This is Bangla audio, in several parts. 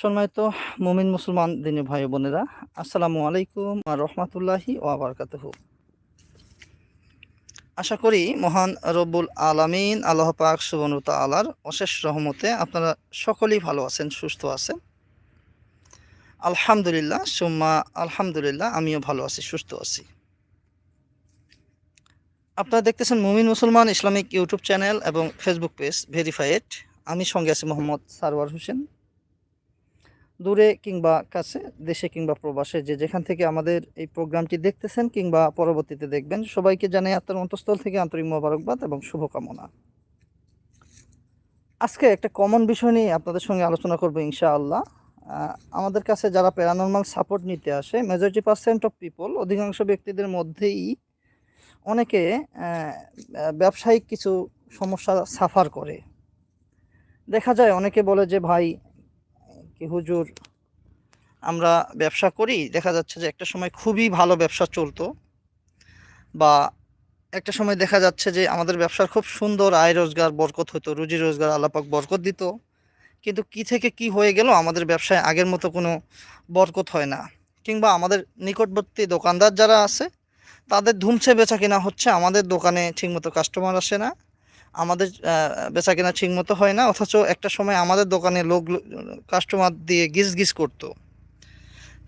সম্মানিত মুমিন মুসলমান দিনী ভাই বোনেরা, আসসালামু আলাইকুম আর রহমতুল্লাহি ওয়াবারকাতুহ আশা করি মহান রব্বুল আলামিন, আল্লাহ পাক সুবনু আলার অশেষ রহমতে আপনারা সকলেই ভালো আছেন, সুস্থ আছেন। আলহামদুলিল্লাহ, সুম্মা আলহামদুলিল্লাহ, আমিও ভালো আছি, সুস্থ আছি। আপনারা দেখতেছেন Mumin Musalman Islamic YouTube channel এবং ফেসবুক পেজ, ভেরিফাইড। আমি সঙ্গে আছি মোহাম্মদ সারওয়ার হোসেন। দূরে কিংবা কাছে, দেশে কিংবা প্রবাসে, যে যেখান থেকে আমাদের এই প্রোগ্রামটি দেখতেছেন কিংবা পরবর্তীতে দেখবেন, সবাইকে জানাই আত্মার অন্তঃস্থল থেকে আন্তরিক মোবারকবাদ এবং শুভকামনা। আজকে একটা কমন বিষয় নিয়ে আপনাদের সঙ্গে আলোচনা করব ইনশাআল্লাহ। আমাদের কাছে যারা প্যারানর্মাল সাপোর্ট নিতে আসে মেজরিটি পার্সেন্ট অফ পিপল অধিকাংশ ব্যক্তিদের মধ্যেই অনেকে ব্যবসায়িক কিছু সমস্যা সাফার করে। দেখা যায় অনেকে বলে যে, ভাই কি হুজুর, আমরা ব্যবসা করি, দেখা যাচ্ছে যে একটা সময় খুবই ভালো ব্যবসা চলতো বা একটা সময় দেখা যাচ্ছে যে আমাদের ব্যবসার খুব সুন্দর আয় রোজগার, বরকত হতো, রুজি রোজগার আল্লাপাক বরকত দিত। কিন্তু কি থেকে কি হয়ে গেল, আমাদের ব্যবসায় আগের মতো কোনো বরকত হয় না। কিংবা আমাদের নিকটবর্তী দোকানদার যারা আছে, তাদের ধুমছে বেচা কিনা হচ্ছে, আমাদের দোকানে ঠিকমতো কাস্টমার আসে না। আমাদের বেচা কেনা ঠিক মতো হয় না, অথচ একটা সময় আমাদের দোকানে লোক কাস্টমার দিয়ে গিজ গিজ করতো।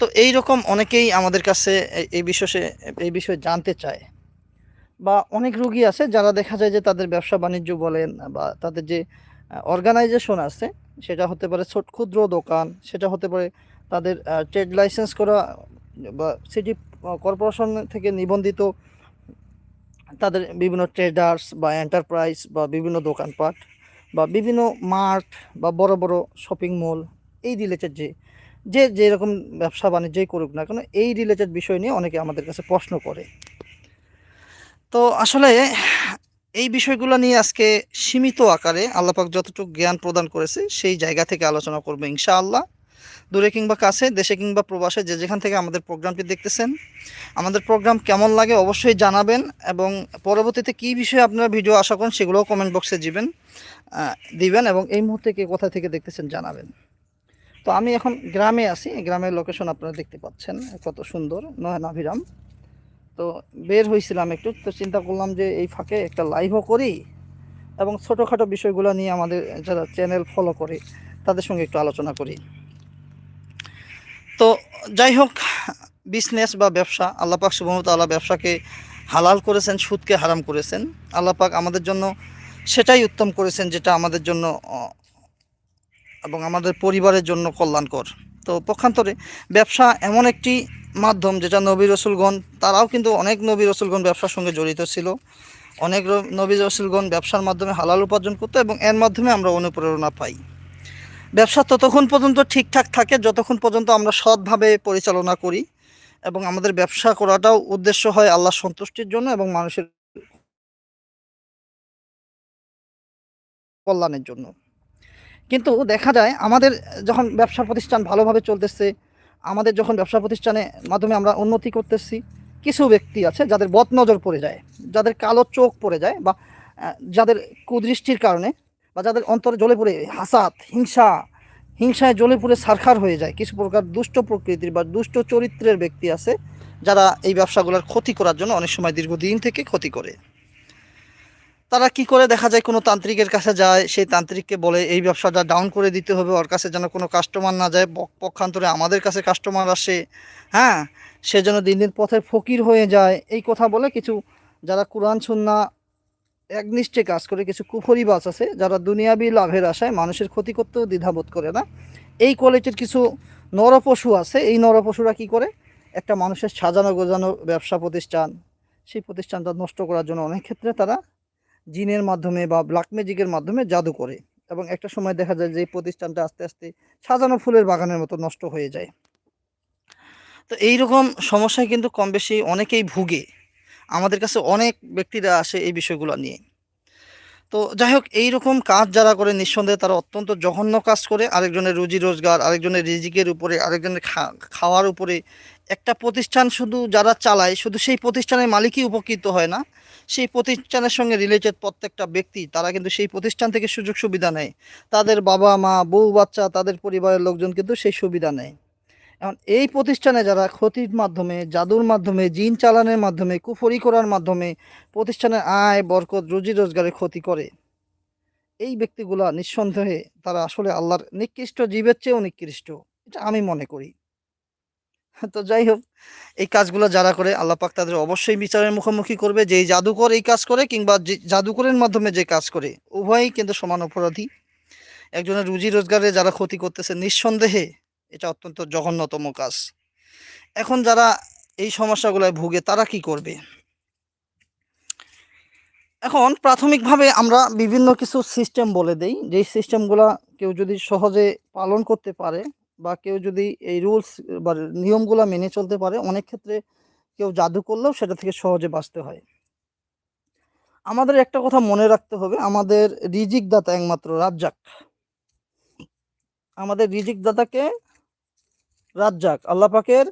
তো এই রকম অনেকেই আমাদের কাছে এই বিষয়ে এই বিষয়ে জানতে চায়। বা অনেক রুগী আছে যারা দেখা যায় যে তাদের ব্যবসা বাণিজ্য বলেন বা তাদের যে অর্গানাইজেশন আছে, সেটা হতে পারে ছোট ক্ষুদ্র দোকান, সেটা হতে পারে তাদের ট্রেড লাইসেন্স করা বা সিটি কর্পোরেশন থেকে নিবন্ধিত তাদের বিভিন্ন ট্রেডার্স বা এন্টারপ্রাইজ বা বিভিন্ন দোকানপাট বা বিভিন্ন মার্ট বা বড় বড় শপিং মল এই রিলেটেড যে যে যেরকম ব্যবসা বাণিজ্যই করুক না কেন, এই রিলেটেড বিষয় নিয়ে অনেকে আমাদের কাছে প্রশ্ন করে। তো আসলে এই বিষয়গুলো নিয়ে আজকে সীমিত আকারে আল্লাপাক যতটুকু জ্ঞান প্রদান করেছে সেই জায়গা থেকে আলোচনা করব ইনশাআল্লাহ। দূরে কিংবা কাছে, দেশে কিংবা প্রবাসে, যে যেখান থেকে আমাদের প্রোগ্রামটি দেখতেছেন। আমাদের প্রোগ্রাম কেমন লাগে অবশ্যই জানাবেন এবং পরবর্তীতে কী বিষয়ে আপনারা ভিডিও আশা করেন সেগুলোও কমেন্ট বক্সে দিবেন দিবেন এবং এই মুহূর্তে কে কোথা থেকে দেখতেছেন জানাবেন। তো আমি এখন গ্রামে আছি গ্রামের লোকেশন আপনারা দেখতে পাচ্ছেন, কত সুন্দর নয় নাভিরাম তো বের হয়েছিলাম একটু, তো চিন্তা করলাম যে এই ফাঁকে একটা লাইভও করি এবং ছোটোখাটো বিষয়গুলো নিয়ে আমাদের যারা চ্যানেল ফলো করে, তাদের সঙ্গে একটু আলোচনা করি। তো যাই হোক বিজনেস বা ব্যবসা আল্লাপাক সুবহমতাল্লাহ ব্যবসাকে হালাল করেছেন, সুদকে হারাম করেছেন। আল্লাপাক আমাদের জন্য সেটাই উত্তম করেছেন যেটা আমাদের জন্য এবং আমাদের পরিবারের জন্য কল্যাণকর। তো পক্ষান্তরে ব্যবসা এমন একটি মাধ্যম যেটা নবী রসুলগণ, তারাও কিন্তু অনেক নবী রসুলগণ ব্যবসার সঙ্গে জড়িত ছিল। অনেক নবী রসুলগণ ব্যবসার মাধ্যমে হালাল উপার্জন করতো এবং এর মাধ্যমে আমরা অনুপ্রেরণা পাই। ব্যবসা ততক্ষণ পর্যন্ত ঠিকঠাক থাকে, যতক্ষণ পর্যন্ত আমরা সৎভাবে পরিচালনা করি এবং আমাদের ব্যবসা করাটাও উদ্দেশ্য হয় আল্লাহ সন্তুষ্টির জন্য এবং মানুষের কল্যাণের জন্য। কিন্তু দেখা যায় আমাদের যখন ব্যবসা প্রতিষ্ঠান ভালোভাবে চলতেছে, আমাদের যখন ব্যবসা প্রতিষ্ঠানের মাধ্যমে আমরা উন্নতি করতেছি, কিছু ব্যক্তি আছে যাদের বদনজর পড়ে যায়, যাদের কালো চোখ পড়ে যায় বা যাদের কুদৃষ্টির কারণে বা যাদের অন্তরে জ্বলে পড়ে হাসাত হিংসা, হিংসায় জ্বলে পড়ে সারখার হয়ে যায়। কিছু প্রকার দুষ্ট প্রকৃতির বা দুষ্ট চরিত্রের ব্যক্তি আছে, যারা এই ব্যবসাগুলোর ক্ষতি করার জন্য অনেক সময় দীর্ঘদিন থেকে ক্ষতি করে। তারা কি করে? দেখা যায় কোনো তান্ত্রিকের কাছে যায়, সেই তান্ত্রিককে বলে, এই ব্যবসাটা ডাউন করে দিতে হবে, ওর কাছে যেন কোনো কাস্টমার না যায়। পক- পক্ষান্তরে আমাদের কাছে কাস্টমার আসে। হ্যাঁ সে যেন দিন দিন পথের ফকির হয়ে যায়। এই কথা বলে কিছু যারা কোরআন সুন্না একনিষ্ঠে কাজ করে কিছু কুফরি বাস আছে যারা দুনিয়াবি লাভের আশায় মানুষের ক্ষতি করতেও দ্বিধাবোধ করে না। এই কোয়ালিটির কিছু নরপশু আছে। এই নরপশুরা কি করে? একটা মানুষের সাজানো গোজানো ব্যবসা প্রতিষ্ঠান। সেই প্রতিষ্ঠানটা নষ্ট করার জন্য অনেক ক্ষেত্রে তারা জিনের মাধ্যমে বা ব্ল্যাক ম্যাজিকের মাধ্যমে জাদু করে এবং একটা সময় দেখা যায় যে এই প্রতিষ্ঠানটা আস্তে আস্তে সাজানো ফুলের বাগানের মতো নষ্ট হয়ে যায়। তো এই রকম সমস্যায় কিন্তু কম বেশি অনেকেই ভুগে। আমাদের কাছে অনেক ব্যক্তিরা আসে এই বিষয়গুলো নিয়ে। তো যাই হোক এইরকম কাজ যারা করে নিঃসন্দেহে তারা অত্যন্ত জঘন্য কাজ করে। আরেকজনের রুজি রোজগার, আরেকজনের রিজিকের উপরে, আরেকজনের খাওয়ার উপরে। একটা প্রতিষ্ঠান শুধু যারা চালায়, শুধু সেই প্রতিষ্ঠানের মালিকই উপকৃত হয় না। সেই প্রতিষ্ঠানের সঙ্গে রিলেটেড প্রত্যেকটা ব্যক্তি, তারা কিন্তু সেই প্রতিষ্ঠান থেকে সুযোগ সুবিধা নেয়। তাদের বাবা মা বউ বাচ্চা তাদের পরিবারের লোকজন কিন্তু সেই সুবিধা নেয়। এখন এই প্রতিষ্ঠানে যারা ক্ষতির মাধ্যমে, জাদুর মাধ্যমে, জিন চালানের মাধ্যমে, কুফরি করার মাধ্যমে প্রতিষ্ঠানের আয়, বরকত, রুজি রোজগারের ক্ষতি করে, এই ব্যক্তিগুলা নিঃসন্দেহে তারা আসলে আল্লাহর নিকৃষ্ট জীবের চেয়েও নিকৃষ্ট। এটা আমি মনে করি। তো যাই হোক, এই কাজগুলো যারা করে, আল্লাহ পাক তাদের অবশ্যই বিচারের মুখোমুখি করবে। যেই জাদুকর এই কাজ করে, কিংবা যে জাদুকরের মাধ্যমে যে কাজ করে, উভয়ই কিন্তু সমান অপরাধী। একজনের রুজি রোজগারে যারা ক্ষতি করতেছে, নিঃসন্দেহে এটা অত্যন্ত জঘন্যতম কাজ। এখন যারা এই সমস্যাগুলোয় ভুগে, তারা কি করবে? এখন প্রাথমিকভাবে আমরা বিভিন্ন কিছু সিস্টেম বলে দেই। যেই সিস্টেমগুলো কেউ যদি সহজে পালন করতে পারে বা কেউ যদি এই রুলস বা নিয়মগুলো মেনে চলতে পারে, অনেক ক্ষেত্রে কেউ জাদু করলেও সেটা থেকে সহজে বাঁচতে হয়। আমাদের একটা কথা মনে রাখতে হবে, আমাদের রিজিক দাতা একমাত্র রাজ্জাক। আমাদের রিজিক দাতাকে রাজ্জাক আল্লাহ পাকের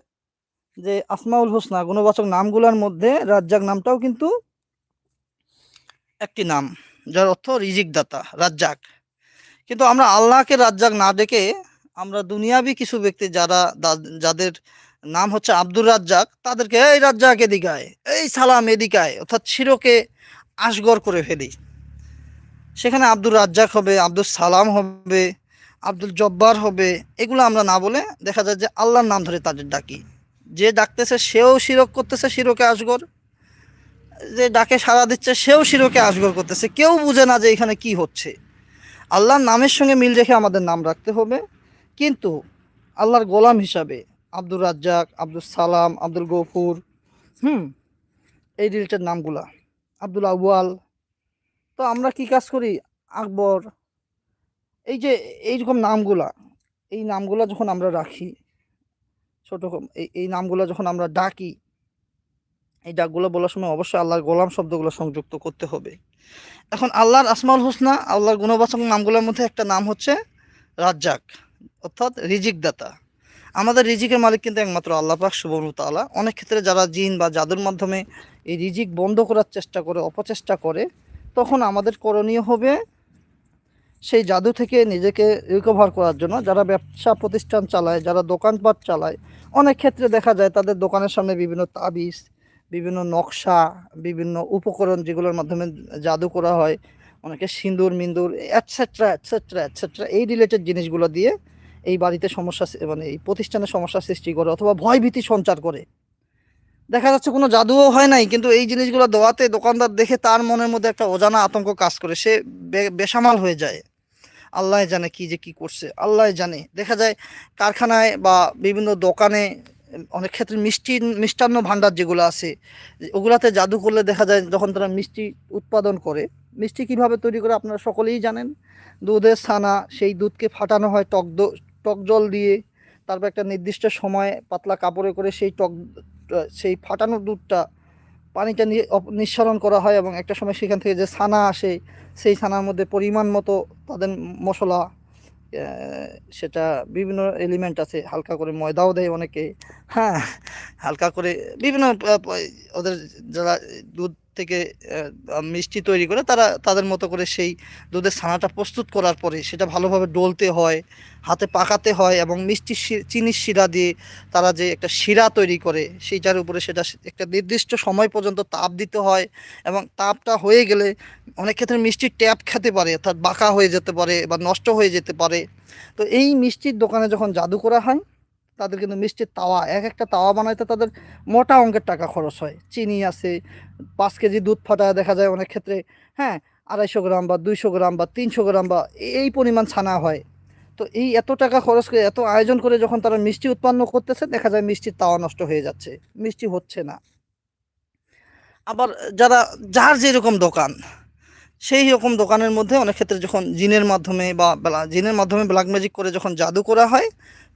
যে আসমাউল হোসনা, গুণবাচক নামগুলোর মধ্যে রাজ্জাক নামটাও কিন্তু একটি নাম, যার অর্থ রিজিক দাতা রাজ্জাক। কিন্তু আমরা আল্লাহকে রাজ্জাক না ডেকে আমরা দুনিয়াবি কিছু ব্যক্তি যারা যাদের নাম হচ্ছে আব্দুর রাজ্জাক, তাদেরকে, এই রাজ্জাক এদিকায়, এই সালাম এদিকায় অর্থাৎ শিরকে আসগর করে ফেলি। সেখানে আব্দুর রাজ্জাক হবে আব্দুল সালাম হবে আব্দুল জব্বার হবে, এগুলো আমরা না বলে দেখা যায় যে আল্লাহর নাম ধরে তাদের ডাকি। যে ডাকতেছে সেও শিরক করতেছে, শিরকে আসগর যে ডাকে সাড়া দিচ্ছে সেও শিরকে আসগর করতেছে। কেউ বুঝে না যে এখানে কি হচ্ছে। আল্লাহর নামের সঙ্গে মিল রেখে আমাদের নাম রাখতে হবে। কিন্তু আল্লাহর গোলাম হিসাবে আব্দুর রাজ্জাক আব্দুল সালাম, আব্দুল গফুর, হুম, এই রিলেটেড নামগুলা, আব্দুল আউয়াল। তো আমরা কি কাজ করি? আকবর এই যে এইরকম নামগুলা, এই নামগুলা যখন আমরা রাখি, ছোট এই নামগুলো যখন আমরা ডাকি, এই ডাকগুলো বলার সময় অবশ্যই আল্লাহর গোলাম শব্দগুলো সংযুক্ত করতে হবে। এখন আল্লাহর আসমাউল হোসনা, আল্লাহর গুণবাচক নামগুলোর মধ্যে একটা নাম হচ্ছে রাজ্জাক, অর্থাৎ রিজিক দাতা আমাদের রিজিকের মালিক কিন্তু একমাত্র আল্লাহ পাক ওয়া অনেক ক্ষেত্রে যারা জিন বা জাদুর মাধ্যমে এই রিজিক বন্ধ করার চেষ্টা করে, অপচেষ্টা করে, তখন আমাদের করণীয় হবে সেই জাদু থেকে নিজেকে রিকভার করার জন্য যারা ব্যবসা প্রতিষ্ঠান চালায়, যারা দোকানপাট চালায়, অনেক ক্ষেত্রে দেখা যায় তাদের দোকানের সামনে বিভিন্ন তাবিজ, বিভিন্ন নকশা, বিভিন্ন উপকরণ যেগুলোর মাধ্যমে জাদু করা হয়, অনেকে সিঁদুর, মিন্দুর অ্যাটসেট্রা অ্যাটসেট্রা অ্যাটসেট্রা এই রিলেটেড জিনিসগুলো দিয়ে এই বাড়িতে সমস্যা মানে এই প্রতিষ্ঠানে সমস্যা সৃষ্টি করে অথবা ভয়ভীতি সঞ্চার করে। দেখা যাচ্ছে কোনো জাদুও হয় নাই, কিন্তু এই জিনিসগুলো দেওয়াতে দোকানদার দেখে তার মনের মধ্যে একটা অজানা আতঙ্ক কাজ করে, সে বেসামাল হয়ে যায়। আল্লাহ জানে কি যে কি করছে, আল্লাহ জানে। দেখা যায় কারখানায় বা বিভিন্ন দোকানে অনেক ক্ষেত্রে মিষ্টি, মিষ্টান্ন ভাণ্ডার যেগুলো আছে, ওগুলাতে জাদু করলে দেখা যায় যখন তারা মিষ্টি উৎপাদন করে, মিষ্টি কীভাবে তৈরি করে আপনারা সকলেই জানেন। দুধের ছানা, সেই দুধকে ফাটানো হয় টক টক জল দিয়ে। তারপর একটা নির্দিষ্ট সময় পাতলা কাপড়ে করে সেই টক সেই ফাটানো দুধটা পানিটা নিঃসরণ করা হয় এবং একটা সময় সেখান থেকে যে ছানা আসে, সেই ছানার মধ্যে পরিমাণ মতো তাদের মশলা সেটা বিভিন্ন এলিমেন্ট আছে। হালকা করে ময়দাও দেয় অনেকে। হ্যাঁ হালকা করে বিভিন্ন ওদের যারা দুধ থেকে মিষ্টি তৈরি করে তারা তাদের মতো করে সেই দুধের ছানাটা প্রস্তুত করার পরে সেটা ভালোভাবে ডলতে হয়, হাতে পাকাতে হয় এবং মিষ্টি চিনির শিরা দিয়ে তারা যে একটা শিরা তৈরি করে সেইটার উপরে সেটা একটা নির্দিষ্ট সময় পর্যন্ত তাপ দিতে হয় এবং তাপটা হয়ে গেলে অনেক ক্ষেত্রে মিষ্টির ট্যাপ খেতে পারে, অর্থাৎ বাঁকা হয়ে যেতে পারে বা নষ্ট হয়ে যেতে পারে। তো এই মিষ্টির দোকানে যখন জাদু করা হয় তাদের কিন্তু মিষ্টির তাওয়া, এক একটা তাওয়া বানাইতে তাদের মোটা অঙ্কের টাকা খরচ হয়। চিনি আছে, পাঁচ কেজি দুধ ফাটায় দেখা যায় অনেক ক্ষেত্রে হ্যাঁ আড়াইশো গ্রাম বা দুইশো গ্রাম বা তিনশো গ্রাম বা এই পরিমাণ ছানা হয়। তো এই এত টাকা খরচ করে, এত আয়োজন করে যখন তারা মিষ্টি উৎপন্ন করতেছে, দেখা যায় মিষ্টির তাওয়া নষ্ট হয়ে যাচ্ছে। মিষ্টি হচ্ছে না। আবার যারা, যার যেরকম দোকান, সেই রকম দোকানের মধ্যে অনেক ক্ষেত্রে যখন জিনের মাধ্যমে বা জিনের মাধ্যমে ব্ল্যাক ম্যাজিক করে যখন জাদু করা হয়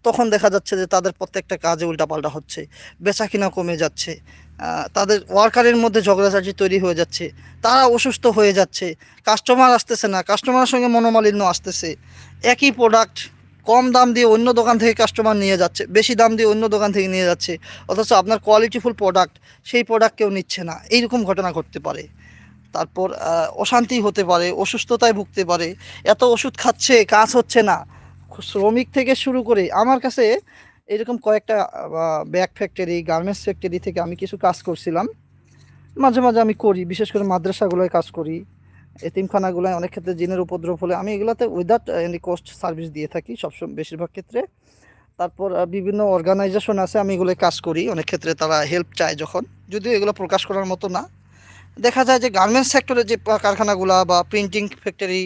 তখন দেখা যাচ্ছে যে তাদের প্রত্যেকটা কাজে উল্টাপাল্টা হচ্ছে বেচা কিনা কমে যাচ্ছে তাদের ওয়ার্কারের মধ্যে ঝগড়াঝাটি তৈরি হয়ে যাচ্ছে, তারা অসুস্থ হয়ে যাচ্ছে, কাস্টমার আসতেছে না, কাস্টমারের সঙ্গে মনোমালিন্য আসতেছে, একই প্রোডাক্ট কম দাম দিয়ে অন্য দোকান থেকে কাস্টমার নিয়ে যাচ্ছে, বেশি দাম দিয়ে অন্য দোকান থেকে নিয়ে যাচ্ছে, অথচ আপনার কোয়ালিটিফুল প্রোডাক্ট সেই প্রোডাক্ট কেউ নিচ্ছে না, এইরকম ঘটনা ঘটতে পারে। তারপর অশান্তি হতে পারে, অসুস্থতায় ভুগতে পারে, এত ওষুধ খাচ্ছে, কাজ হচ্ছে না শ্রমিক থেকে শুরু করে আমার কাছে এরকম কয়েকটা ব্যাগ ফ্যাক্টরি গার্মেন্টস ফ্যাক্টরি থেকে আমি কিছু কাজ করছিলাম। মাঝে মাঝে আমি করি, বিশেষ করে মাদ্রাসাগুলোয় কাজ করি, এতিমখানাগুলোয় অনেক ক্ষেত্রে জিনের উপদ্রব হলে আমি এগুলোতে উইদাউট এনি কস্ট সার্ভিস দিয়ে থাকি সবসময় বেশিরভাগ ক্ষেত্রে। তারপর বিভিন্ন অর্গানাইজেশন আছে, আমি এগুলোয় কাজ করি। অনেক ক্ষেত্রে তারা হেল্প চায় যখন। যদিও এগুলো প্রকাশ করার মতো না। দেখা যায় যে গার্মেন্টস সেক্টরে যে কারখানাগুলা বা প্রিন্টিং ফ্যাক্টরি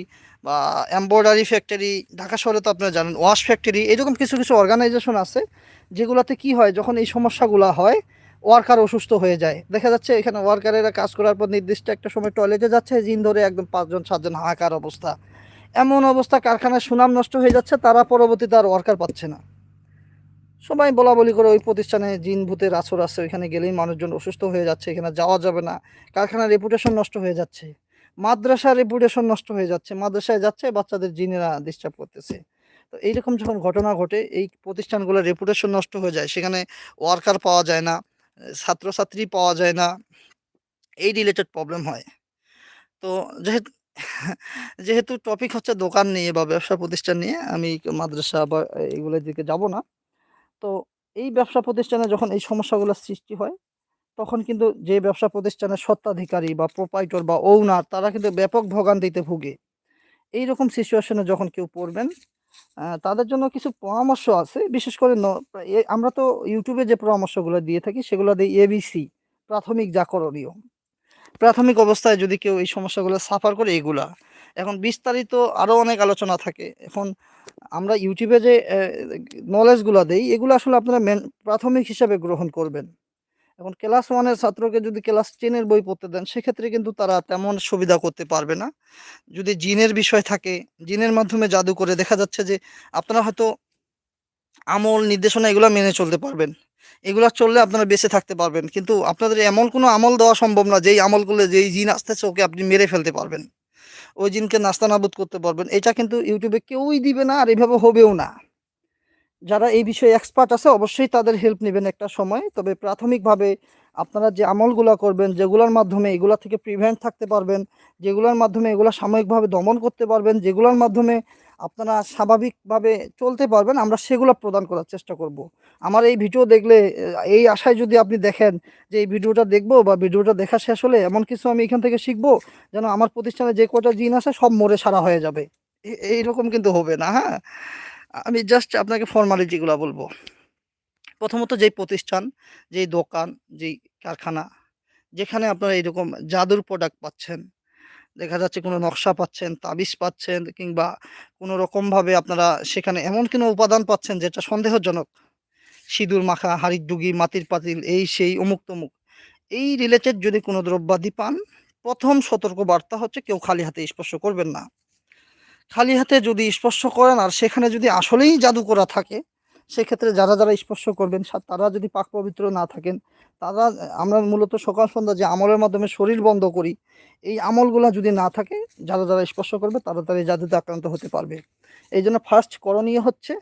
বা এমব্রয়ডারি ফ্যাক্টরি ঢাকা শহরে তো আপনারা জানেন ওয়াশ ফ্যাক্টরি এরকম কিছু কিছু অর্গানাইজেশন আছে যেগুলোতে কি হয়, যখন এই সমস্যাগুলো হয় ওয়ার্কার অসুস্থ হয়ে যায়। দেখা যাচ্ছে এখানে ওয়ার্কারেরা কাজ করার পর নির্দিষ্ট একটা সময় টয়লেটে যাচ্ছে, জিন ধরে একদম পাঁচজন, সাতজন হাহাকার অবস্থা। এমন অবস্থা, কারখানার সুনাম নষ্ট হয়ে যাচ্ছে, তারা পরবর্তীতে আর ওয়ার্কার পাচ্ছে না। সবাই বলা বলি করে ওই প্রতিষ্ঠানে জিন ভূতের আসর আছে, ওইখানে গেলেই মানুষজন অসুস্থ হয়ে যাচ্ছে, এখানে যাওয়া যাবে না, কারখানার রেপুটেশন নষ্ট হয়ে যাচ্ছে। মাদ্রাসার রেপুটেশন নষ্ট হয়ে যাচ্ছে, মাদ্রাসায় যাচ্ছে, বাচ্চাদের জিনেরা ডিস্টার্ব করতেছে। তো এইরকম যখন ঘটনা ঘটে, এই প্রতিষ্ঠানগুলোর রেপুটেশন নষ্ট হয়ে যায়। সেখানে ওয়ার্কার পাওয়া যায় না, ছাত্রছাত্রী পাওয়া যায় না, এই রিলেটেড প্রবলেম হয়। তো যেহেতু যেহেতু টপিক হচ্ছে দোকান নিয়ে বা ব্যবসা প্রতিষ্ঠান নিয়ে, আমি মাদ্রাসা বা এগুলোর দিকে যাব না। তো এই ব্যবসা প্রতিষ্ঠানে যখন এই সমস্যাগুলো সৃষ্টি হয় তখন কিন্তু যে ব্যবসা প্রতিষ্ঠানের স্বত্বাধিকারী বা প্রোপাইটর বা ওনার তারা কিন্তু ব্যাপক ভোগান্তিতে ভুগে। এই রকম সিচুয়েশনে যখন কেউ পড়বেন তাদের জন্য কিছু পরামর্শ আছে। বিশেষ করে আমরা তো ইউটিউবে যে পরামর্শগুলো দিয়ে থাকি, সেগুলো দিই এবিসি প্রাথমিক যা করণীয় প্রাথমিক অবস্থায় যদি কেউ এই সমস্যাগুলো সাফার করে, এগুলা। এখন বিস্তারিত আরও অনেক আলোচনা থাকে। এখন আমরা ইউটিউবে যে নলেজগুলো দেই, এগুলো আসলে আপনারা প্রাথমিক হিসাবে গ্রহণ করবেন। এখন ক্লাস ওয়ানের ছাত্রকে যদি ক্লাস টেনের বই পড়তে দেন, সেক্ষেত্রে কিন্তু তারা তেমন সুবিধা করতে পারবে না। যদি জিনের বিষয় থাকে জিনের মাধ্যমে জাদু করে দেখা যাচ্ছে যে, আপনারা হয়তো আমল, নির্দেশনা এগুলো মেনে চলতে পারবেন। এগুলো চললে আপনারা বেঁচে থাকতে পারবেন। কিন্তু আপনাদের এমন কোনো আমল দেওয়া সম্ভব না, যেই আমল করলে যেই জিন আসতেছে, ওকে আপনি মেরে ফেলতে পারবেন। ওই জিনকে নাস্তানাবুদ করতে পারবেন। এটা কিন্তু ইউটিউবে কেউই দিবে না, আর এইভাবে হবেও না। যারা এই বিষয়ে এক্সপার্ট আছে, অবশ্যই তাদের হেল্প নেবেন একটা সময়। তবে প্রাথমিকভাবে আপনারা যে আমলগুলো করবেন, যেগুলোর মাধ্যমে এগুলা থেকে প্রিভেন্ট থাকতে পারবেন, যেগুলোর মাধ্যমে এগুলো সাময়িকভাবে দমন করতে পারবেন, যেগুলোর মাধ্যমে আপনারা স্বাভাবিকভাবে চলতে পারবেন, আমরা সেগুলো প্রদান করার চেষ্টা করব। আমার এই ভিডিও দেখলে এই আশায় যদি আপনি দেখেন যে এই ভিডিওটা দেখব বা ভিডিওটা দেখা শেষ হলে এমন কিছু আমি এখান থেকে শিখব, যেন আমার প্রতিষ্ঠানে যে কটা জিন আছে সব মরে সারা হয়ে যাবে। এইরকম কিন্তু হবে না হ্যাঁ? আমি জাস্ট আপনাকে ফর্মালিটিগুলো বলব। প্রথমত যেই প্রতিষ্ঠান, যেই দোকান, যেই কারখানা, যেখানে আপনারা এরকম জাদুর প্রোডাক্ট পাচ্ছেন, দেখা যাচ্ছে কোনো নকশা পাচ্ছেন, তাবিজ পাচ্ছেন, কিংবা কোনো রকমভাবে আপনারা সেখানে এমন কোনো উপাদান পাচ্ছেন যেটা সন্দেহজনক। সিঁদুর মাখা, হাড়ির ডুগি, মাটির পাতিল, এই, সেই, অমুক তমুক। এই রিলেটেড যদি কোনো দ্রব্যাদি পান, প্রথম সতর্ক বার্তা হচ্ছে কেউ খালি হাতে স্পর্শ করবেন না। খালি হাতে যদি স্পর্শ করেন আর সেখানে যদি আসলেই জাদু করা থাকে, সেক্ষেত্রে যারা যারা স্পর্শ করবেন তারা যদি পাক পবিত্র না থাকেন, তারা, আমরা মূলত সকাল সন্ধ্যা যে আমলের মাধ্যমে শরীর বন্ধ করি, এই আমলগুলা যদি না থাকে, যারা যারা স্পর্শ করবে, তারা তারা জাদুতে আক্রান্ত হতে পারবে। এই জন্য ফার্স্ট করণীয় হচ্ছে,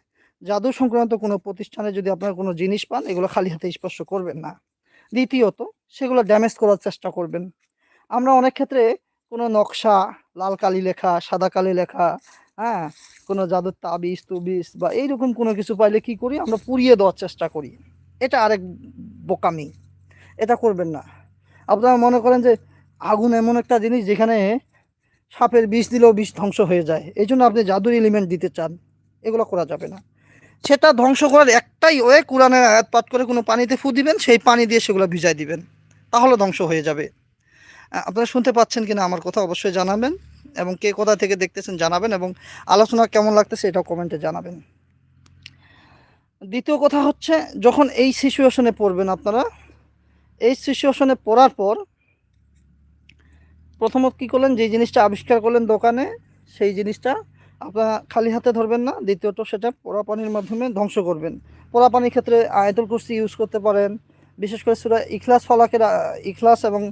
জাদু সংক্রান্ত কোনো প্রতিষ্ঠানে যদি আপনারা কোনো জিনিস পান, এগুলো খালি হাতে স্পর্শ করবেন না। দ্বিতীয়ত, সেগুলো ড্যামেজ করার চেষ্টা করবেন। আমরা অনেক ক্ষেত্রে কোনো নকশা লাল কালি লেখা সাদা কালি লেখা হ্যাঁ? কোনো জাদুর তাবিজ, তুবিজ বা এইরকম কোনো কিছু পাইলে কি করি? আমরা পুড়িয়ে দেওয়ার চেষ্টা করি। এটা আরেক বোকামি। এটা করবেন না। আপনারা মনে করেন যে আগুন এমন একটা জিনিস যেখানে সাপের বিষ দিলেও বিষ ধ্বংস হয়ে যায়। এই জন্য আপনি জাদুর এলিমেন্ট দিতে চান। এগুলো করা যাবে না। সেটা ধ্বংস করার একটাই ওয়ে, কোরআনের আয়াত পাঠ করে কোনো পানিতে ফু দিবেন, সেই পানি দিয়ে সেগুলো ভিজাই দিবেন। তাহলে ধ্বংস হয়ে যাবে। আপনারা শুনতে পাচ্ছেন কিনা আমার কথা অবশ্যই জানাবেন এবং কে কোথা থেকে দেখতেছেন জানাবেন এবং আলোচনা কেমন লাগতেছে এটাও কমেন্টে জানাবেন। দ্বিতীয় কথা হচ্ছে, যখন এই সিচুয়েশনে পড়বেন আপনারা, এই সিচুয়েশনে পড়ার পর প্রথমত কী করলেন, যেই জিনিসটা আবিষ্কার করলেন দোকানে, সেই জিনিসটা আপনারা খালি হাতে ধরবেন না, দ্বিতীয়ত সেটা পোড়া পানির মাধ্যমে ধ্বংস করবেন। পোড়া পানির ক্ষেত্রে আয়তুল কুরসি ইউজ করতে পারেন, বিশেষ করে সুরা ইখলাস, ফালাকের ইখলাস এবং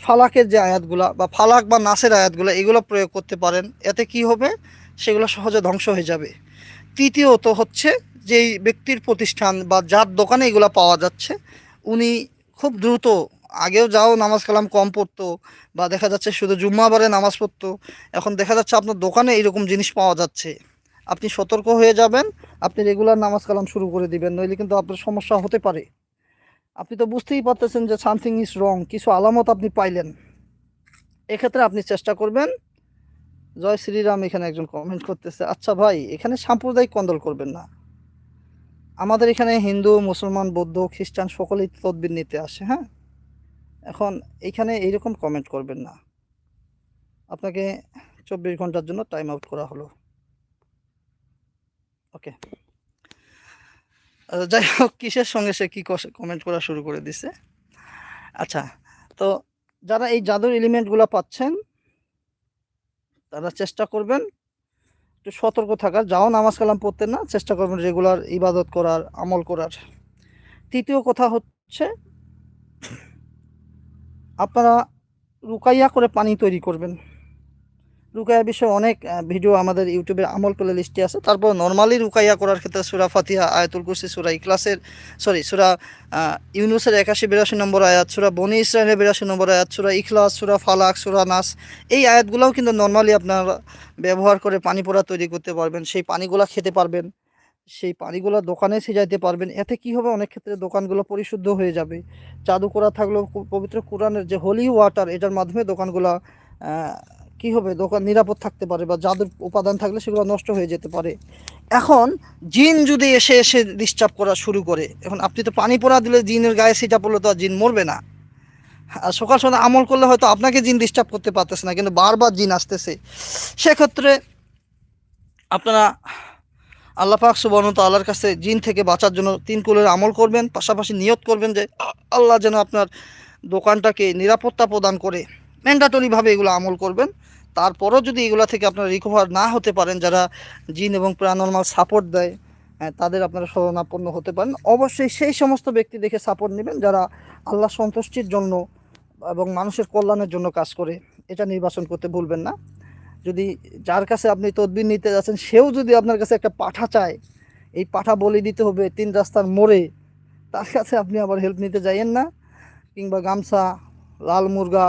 ফালাকের যে আয়াতগুলা বা ফালাক বা নাসের আয়াতগুলো, এগুলো প্রয়োগ করতে পারেন। এতে কি হবে? সেগুলো সহজে ধ্বংস হয়ে যাবে। তৃতীয়ত হচ্ছে যেই ব্যক্তির প্রতিষ্ঠান বা যার দোকানে এগুলো পাওয়া যাচ্ছে, উনি খুব দ্রুত, আগেও যাও নামাজ কালাম কম পড়তো বা দেখা যাচ্ছে শুধু জুম্মাবারে নামাজ পড়তো, এখন দেখা যাচ্ছে আপনার দোকানে এইরকম জিনিস পাওয়া যাচ্ছে। আপনি সতর্ক হয়ে যাবেন, আপনি রেগুলার নামাজ কালাম শুরু করে দিবেন, নইলে কিন্তু আপনার সমস্যা হতে পারে। আপনি তো বুঝতেই পারতেছেন যে সামথিং ইজ রং কিছু আলামত আপনি পাইলেন। এক্ষেত্রে আপনি চেষ্টা করবেন। জয় শ্রীরাম এখানে একজন কমেন্ট করতেছে আচ্ছা ভাই, এখানে সাম্প্রদায়িক কন্দল করবেন না। আমাদের এখানে হিন্দু, মুসলমান, বৌদ্ধ, খ্রিস্টান সকলেই তদবির নিতে আসে হ্যাঁ? এখন এইখানে এইরকম কমেন্ট করবেন না। আপনাকে চব্বিশ ঘণ্টার জন্য টাইম আউট করা হলো। ওকে যাই হোক, কিসের সঙ্গে সে কী কমেন্ট করা শুরু করে দিছে? আচ্ছা তো যারা এই জাদুর এলিমেন্টগুলো পাচ্ছেন, তারা চেষ্টা করবেন একটু সতর্ক থাকার। যাও নামাজ কালাম পড়তেন না, চেষ্টা করবেন রেগুলার ইবাদত করার, আমল করার। তৃতীয় কথা হচ্ছে, আপনারা রুকাইয়া করে পানি তৈরি করবেন। রুকাইয়া বিষয়ে অনেক ভিডিও আমাদের ইউটিউবে আমল প্লে লিস্টে আছে। তারপর নর্মালি রুকাইয়া করার ক্ষেত্রে সুরা ফাতিহা, আয়াতুল কুরসি, সুরা ইখলাসের সরি সুরা ইউনুসের একাশি বিরাশি নম্বর আয়াত, সুরা বনি ইসরায়েলের বিরাশি নম্বর আয়াত, সুরা ইখলাস, সুরা ফালাক, সুরা নাস, এই আয়াতগুলোও কিন্তু নর্মালি আপনারা ব্যবহার করে পানি পোড়া তৈরি করতে পারবেন। সেই পানিগুলা খেতে পারবেন, সেই পানিগুলো দোকানে সিজাইতে পারবেন। এতে কি হবে? অনেক ক্ষেত্রে দোকানগুলো পরিশুদ্ধ হয়ে যাবে। জাদু করা থাকলেও পবিত্র কোরআনের যে হোলি ওয়াটার এটার মাধ্যমে দোকানগুলো কি হবে? দোকান নিরাপদ থাকতে পারে বা জাদুর উপাদান থাকলে সেগুলো নষ্ট হয়ে যেতে পারে। এখন জিন যদি এসে এসে ডিস্টার্ব করা শুরু করে, এখন আপনি তো পানি পোড়া দিলে জিনের গায়ে সিটা পড়লে তো আর জিন মরবে না। আর সকাল সন্ধ্যা আমল করলে হয়তো আপনাকে জিন ডিস্টার্ব করতে পারতেছে না, কিন্তু বারবার জিন আসতেছে। সেক্ষেত্রে আপনারা আল্লাহ পাক সুবর্ণ তাল্লার কাছে জিন থেকে বাঁচার জন্য তিন কুলের আমল করবেন, পাশাপাশি নিয়ত করবেন যে আল্লাহ যেন আপনার দোকানটাকে নিরাপত্তা প্রদান করে ম্যান্ডাটরিভাবে এগুলো আমল করবেন। তারপরও যদি এগুলো থেকে আপনারা রিকভার না হতে পারেন, যারা জিন এবং প্যারানর্মাল সাপোর্ট দেয় তাদের আপনারা শরণাপন্ন হতে পারেন। অবশ্যই সেই সমস্ত ব্যক্তি দেখে সাপোর্ট নেবেন যারা আল্লাহ সন্তুষ্টির জন্য এবং মানুষের কল্যাণের জন্য কাজ করে। এটা নির্বাচন করতে ভুলবেন না। যদি যার কাছে আপনি তদবির নিতে যাচ্ছেন, সেও যদি আপনার কাছে একটা পাঠা চায়, এই পাঠা বলি দিতে হবে, তিন রাস্তার মোড়ে, তার কাছে আপনি আবার হেল্প নিতে যাইয়েন না। কিংবা গামছা, লাল মুরগা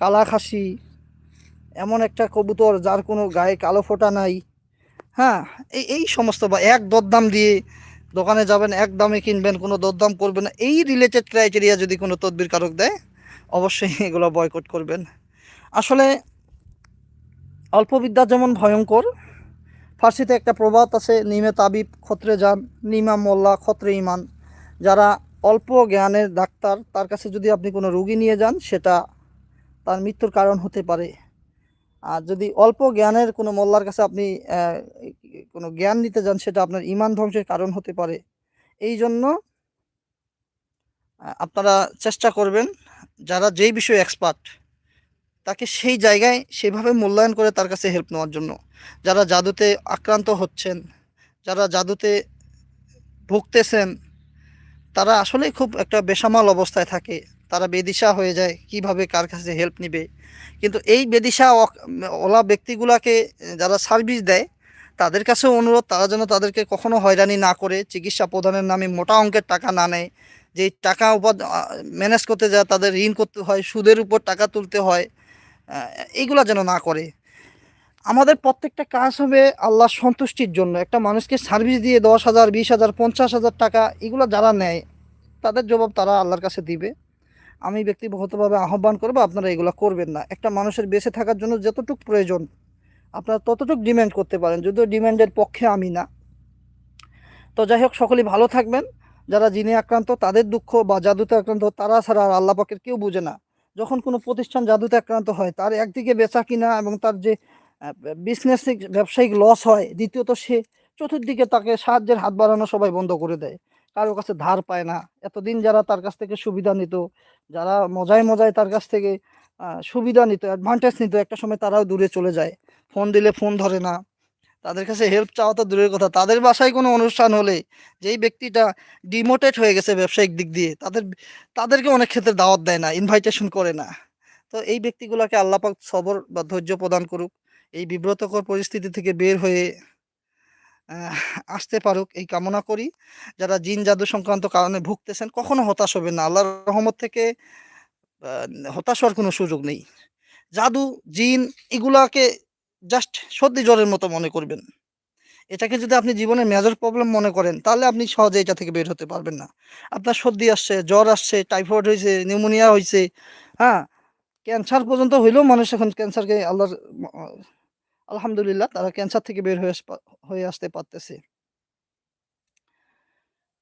কালা খাসি এমন একটা কবুতর যার কোনো গায়ে কালো ফোঁটা নাই। হ্যাঁ এই এই সমস্ত বা এক দরদাম দিয়ে দোকানে যাবেন, এক দামে কিনবেন, কোনো দরদাম করবেন না। এই রিলেটেড ক্রাইটেরিয়া যদি কোনো তদবির কারক দেয়, অবশ্যই এগুলো বয়কট করবেন। আসলে অল্প বিদ্যা যেমন ভয়ঙ্কর, ফার্সিতে একটা প্রবাদ আছে, নিমে তাবিব, খত্রে যান, নিমা মোল্লা, খত্রে ইমান। যারা অল্প জ্ঞানের ডাক্তার, তার কাছে যদি আপনি কোনো রুগী নিয়ে যান, সেটা তার মৃত্যুর কারণ হতে পারে। আর যদি অল্প জ্ঞানের কোনো মোল্লার কাছে আপনি কোনো জ্ঞান নিতে যান, সেটা আপনার ইমান ধ্বংসের কারণ হতে পারে। এই জন্য আপনারা চেষ্টা করবেন, যারা যেই বিষয়ে এক্সপার্ট তাকে সেই জায়গায় সেভাবে মূল্যায়ন করে তার কাছে হেল্প নেওয়ার জন্য। যারা জাদুতে আক্রান্ত হচ্ছেন, যারা জাদুতে ভুগতেছেন, তারা আসলেই খুব একটা বেসামাল অবস্থায় থাকে। তারা বেদিশা হয়ে যায়, কীভাবে কার কাছে হেল্প নিবে? কিন্তু এই বেদিশা ওলা ব্যক্তিগুলাকে যারা সার্ভিস দেয়, তাদের কাছেও অনুরোধ, তারা যেন তাদেরকে কখনো হয়রানি না করে, চিকিৎসা প্রদানের নামে মোটা অঙ্কের টাকা না নেয়, যে টাকা উপাদ ম্যানেজ করতে যায় তাদের ঋণ করতে হয়, সুদের উপর টাকা তুলতে হয় এইগুলা যেন না করে। আমাদের প্রত্যেকটা কাজ হবে আল্লাহর সন্তুষ্টির জন্য। একটা মানুষকে সার্ভিস দিয়ে দশ হাজার, বিশ হাজার, পঞ্চাশ হাজার টাকা, এগুলো যারা নেয়, তাদের জবাব তারা আল্লাহর কাছে দিবে। আমি ব্যক্তিগতভাবে আহ্বান করব, আপনারা এগুলো করবেন না। একটা মানুষের বেঁচে থাকার জন্য যতটুকু প্রয়োজন, আপনারা ততটুকু ডিম্যান্ড করতে পারেন, যদিও ডিম্যান্ডের পক্ষে আমি না। তো যাই হোক, সকলেই ভালো থাকবেন। যারা জিনে আক্রান্ত, তাদের দুঃখ বা জাদুতে আক্রান্ত, তারা ছাড়া আর আল্লাহ পাকের কেউ বুঝে না। যখন কোনো প্রতিষ্ঠান জাদুতে আক্রান্ত হয়, তার একদিকে বেচা কিনা এবং তার যে বিজনেস ব্যবসায়িক লস হয়, দ্বিতীয়ত সে চতুর্দিকে তাকে সাহায্যের হাত বাড়ানো সবাই বন্ধ করে দেয়। কারও কাছে ধার পায় না। এতদিন যারা তার কাছ থেকে সুবিধা নিত, যারা মজায় মজায় তার কাছ থেকে সুবিধা নিত অ্যাডভান্টেজ নিত, একটা সময় তারাও দূরে চলে যায়। ফোন দিলে ফোন ধরে না। তাদের কাছে হেল্প চাওয়া তো দূরের কথা। তাদের বাসায় কোনো অনুষ্ঠান হলে, যেই ব্যক্তিটা ডিমোটেড হয়ে গেছে ব্যবসায়িক দিক দিয়ে, তাদের, তাদেরকে অনেক ক্ষেত্রে দাওয়াত দেয় না ইনভাইটেশন করে না। তো এই ব্যক্তিগুলোকে আল্লাপাক সবর বা ধৈর্য প্রদান করুক। এই বিব্রতকর পরিস্থিতি থেকে বের হয়ে আসতে পারুক, এই কামনা করি। যারা জিন জাদু সংক্রান্ত কারণে ভুগতেছেন, কখনো হতাশ হবেন না। আল্লাহর রহমত থেকে হতাশ হওয়ার কোনো সুযোগ নেই। জাদু, জিন এগুলাকে জাস্ট সর্দি জ্বরের মতো মনে করবেন। এটাকে যদি আপনি জীবনের মেজর প্রবলেম মনে করেন, তাহলে আপনি সহজে এটা থেকে বের হতে পারবেন না। আপনার সর্দি আসছে, জ্বর আসছে টাইফয়েড হয়েছে নিউমোনিয়া হয়েছে হ্যাঁ? ক্যান্সার পর্যন্ত হইলেও মানুষ এখন ক্যান্সারকে আল্লাহর আলহামদুলিল্লাহ, তারা ক্যান্সার থেকে বের হয়ে হয়ে আসতে পারতেছে।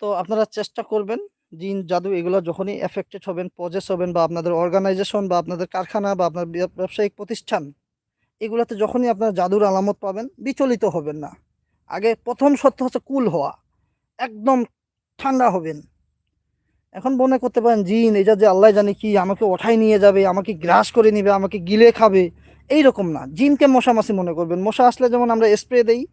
তো আপনারা চেষ্টা করবেন, জিন, জাদু এগুলো যখনই এফেক্টেড হবেন পজেস হবেন বা আপনাদের অর্গানাইজেশন বা আপনাদের কারখানা বা আপনার ব্যবসায়িক প্রতিষ্ঠান, এগুলোতে যখনই আপনার জাদুর আলামত পাবেন, বিচলিত হবেন না। আগে প্রথম সত্য হচ্ছে কুল হওয়া, একদম ঠান্ডা হবেন। এখন মনে করতে পারেন, জিন এটা যে আল্লাহ জানে কি, আমাকে ওঠাই নিয়ে যাবে, আমাকে গ্রাস করে নিবে, আমাকে গিলে খাবে এই রকম না। জিনকে মশা মাছি মনে করবেন। মশা আসলে যেমন আমরা স্প্রে দেই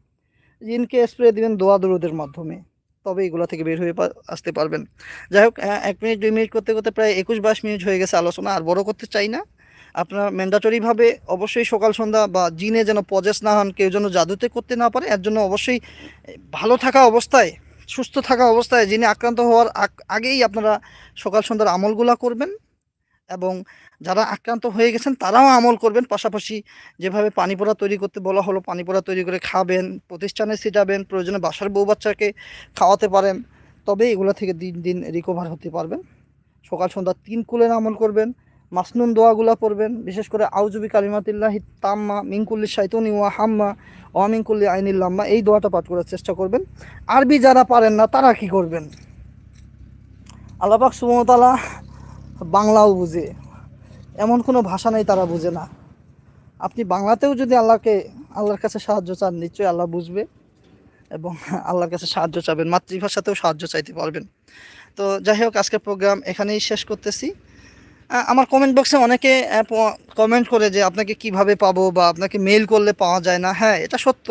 জিনকে স্প্রে দিবেন দোয়া দরুদের মাধ্যমে। তবে এগুলো থেকে বের হয়ে আসতে পারবেন। যাই হোক আহ, এক মিনিট দুই মিনিট করতে করতে প্রায় একুশ বাইশ মিনিট হয়ে গেছে আলোচনা। আর বড় করতে চাই না। আপনার ম্যান্ডাটরিভাবে অবশ্যই সকাল সন্ধ্যা বা জিনে যেন পজেস না হন কেউ যেন জাদুতে করতে না পারে এর জন্য অবশ্যই ভালো থাকা অবস্থায় সুস্থ থাকা অবস্থায় যিনি আক্রান্ত হওয়ার আগ- আগেই আপনারা সকাল সন্ধ্যার আমলগুলা করবেন। এবং যারা আক্রান্ত হয়ে গেছেন তারাও আমল করবেন। পাশাপাশি যেভাবে পানি পোড়া তৈরি করতে বলা হলো, পানি পোড়া তৈরি করে খাবেন, প্রতিষ্ঠানে ছিটাবেন প্রয়োজনে বাসার বউ বাচ্চাকে খাওয়াতে পারেন, তবে এগুলো থেকে দিন দিন রিকভার হতে পারবেন। সকাল সন্ধ্যা তিন কুলের আমল করবেন, মাসনুন দোয়াগুলা পড়বেন, বিশেষ করে আউজুবি কালিমাতিল্লাহি তাম্মা মিঙ্কুল্লি শাইতনি ওয়া হাম্মা অমিঙ্কুল্লি আইনিল্লাম্মা এই দোয়াটা পাঠ করার চেষ্টা করবেন। আরবি যারা পারেন না, তারা কি করবেন? আল্লাপাক সুমতালা বাংলাও বুঝে। এমন কোনো ভাষা নেই তারা বুঝে না। আপনি বাংলাতেও যদি আল্লাহকে, আল্লাহর কাছে সাহায্য চান, নিশ্চয়ই আল্লাহ বুঝবে এবং আল্লাহর কাছে সাহায্য চাবেন, মাতৃভাষাতেও সাহায্য চাইতে পারবেন। তো যাই হোক, আজকের প্রোগ্রাম এখানেই শেষ করতেছি। আমার কমেন্ট বক্সে অনেকে কমেন্ট করে যে আপনাকে কীভাবে পাবো বা আপনাকে মেইল করলে পাওয়া যায় না। হ্যাঁ এটা সত্য।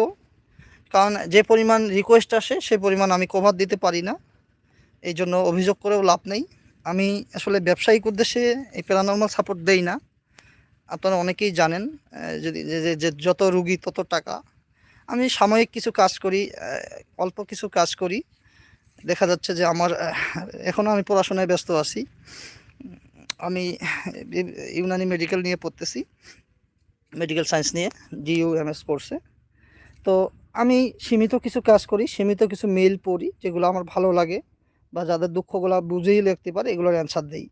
কারণ যে পরিমাণ রিকোয়েস্ট আসে সেই পরিমাণ আমি কভার দিতে পারি না। এই জন্য অভিযোগ করেও লাভ নেই। আমি আসলে ব্যবসায়িক উদ্দেশ্যে এই প্যারানর্মাল সাপোর্ট দেই না। আপনারা অনেকেই জানেন যদি যে- যত রুগী তত টাকা। আমি সাময়িক কিছু কাজ করি অল্প কিছু কাজ করি। দেখা যাচ্ছে যে আমার এখনও আমি পড়াশোনায় ব্যস্ত আছি। আমি ইউনানি মেডিকেল নিয়ে পড়তেছি, মেডিকেল সায়েন্স নিয়ে ডিইউ এম এস কোর্সে। তো আমি সীমিত কিছু কাজ করি, সীমিত কিছু মেল পড়ি, যেগুলো আমার ভালো লাগে। বা যাদের দুঃখগুলো বুঝেই লিখতে পারে, এগুলোর অ্যান্সার দেই।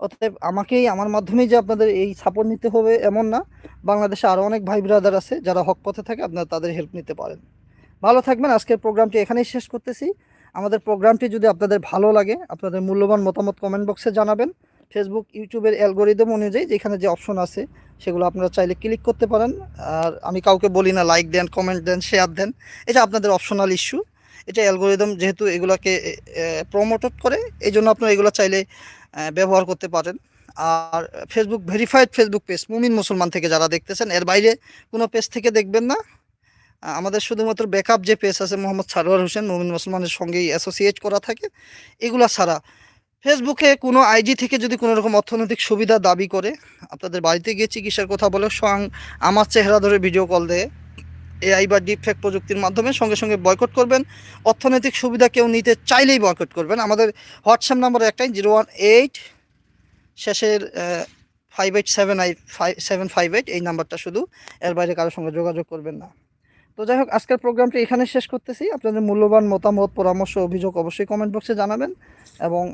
অতএব আমাকেই, আমার মাধ্যমেই যে আপনাদের এই সাপোর্ট নিতে হবে এমন না। বাংলাদেশে আরও অনেক ভাই ব্রাদার আছে, যারা হক পথে থাকে, আপনারা তাদের হেল্প নিতে পারেন। ভালো থাকবেন, আজকের প্রোগ্রামটি এখানেই শেষ করতেছি। আমাদের প্রোগ্রামটি যদি আপনাদের ভালো লাগে, আপনাদের মূল্যবান মতামত কমেন্ট বক্সে জানাবেন। ফেসবুক ইউটিউবের অ্যালগোরিদম অনুযায়ী যেখানে যে অপশন আছে, সেগুলো আপনারা চাইলে ক্লিক করতে পারেন। আর আমি কাউকে বলি না লাইক দেন কমেন্ট দেন শেয়ার দেন। এটা আপনাদের অপশনাল ইস্যু এটা অ্যালগোরিদম যেহেতু এগুলোকে প্রমোটেড করে, এই জন্য আপনারা এগুলো চাইলে ব্যবহার করতে পারেন। আর Facebook verified Facebook page Mumin Musalman থেকে যারা দেখতেছেন, এর বাইরে কোনো পেজ থেকে দেখবেন না। আমাদের শুধুমাত্র ব্যাকআপ যে পেজ আছে, মোহাম্মদ সারোয়ার হোসেন, মুমিন মুসলমানের সঙ্গেই অ্যাসোসিয়েট করা থাকে। এগুলা ছাড়া ফেসবুকে কোনো আইডি থেকে যদি কোনো রকম অর্থনৈতিক সুবিধা দাবি করে, আপনাদের বাড়িতে গিয়ে চিকিৎসার কথা বলে, স্বয়ং আমার চেহারা ধরে ভিডিও কল দেয়। এআই বা ডিপফেক প্রযুক্তির মাধ্যমে সঙ্গে সঙ্গে বয়কট করবেন। অর্থনৈতিক সুবিধা কেউ নিতে চাইলেই বয়কট করবেন। আমাদের হোয়াটসঅ্যাপ নাম্বার একটাই জিরো ওয়ান এইট শেষের ফাইভ এইট সেভেন আই ফাইভ সেভেন ফাইভ এইট এই নাম্বারটা শুধু। এর বাইরে কারোর সঙ্গে যোগাযোগ করবেন না। তো যাই হোক, আজকের প্রোগ্রামটি এখানে শেষ করতেছি। আপনাদের মূল্যবান মতামত, পরামর্শ, অভিযোগ অবশ্যই কমেন্ট বক্সে জানাবেন এবং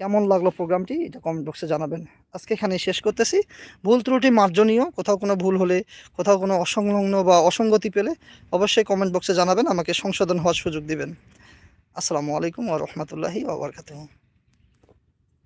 কেমন লাগল প্রোগ্রামটি, এটা কমেন্ট বক্সে জানাবেন। আজকে এখানে শেষ করতেছি। ভুল ত্রুটি মার্জনীয়, কোথাও কোনো ভুল হলে, কোথাও কোনো অসংলগ্ন বা অসঙ্গতি পেলে অবশ্যই কমেন্ট বক্সে জানাবেন, আমাকে সংশোধন হওয়ার সুযোগ দিবেন। আসসালামু আলাইকুম ও রহমতুল্লাহি ওয়া বারাকাতুহু।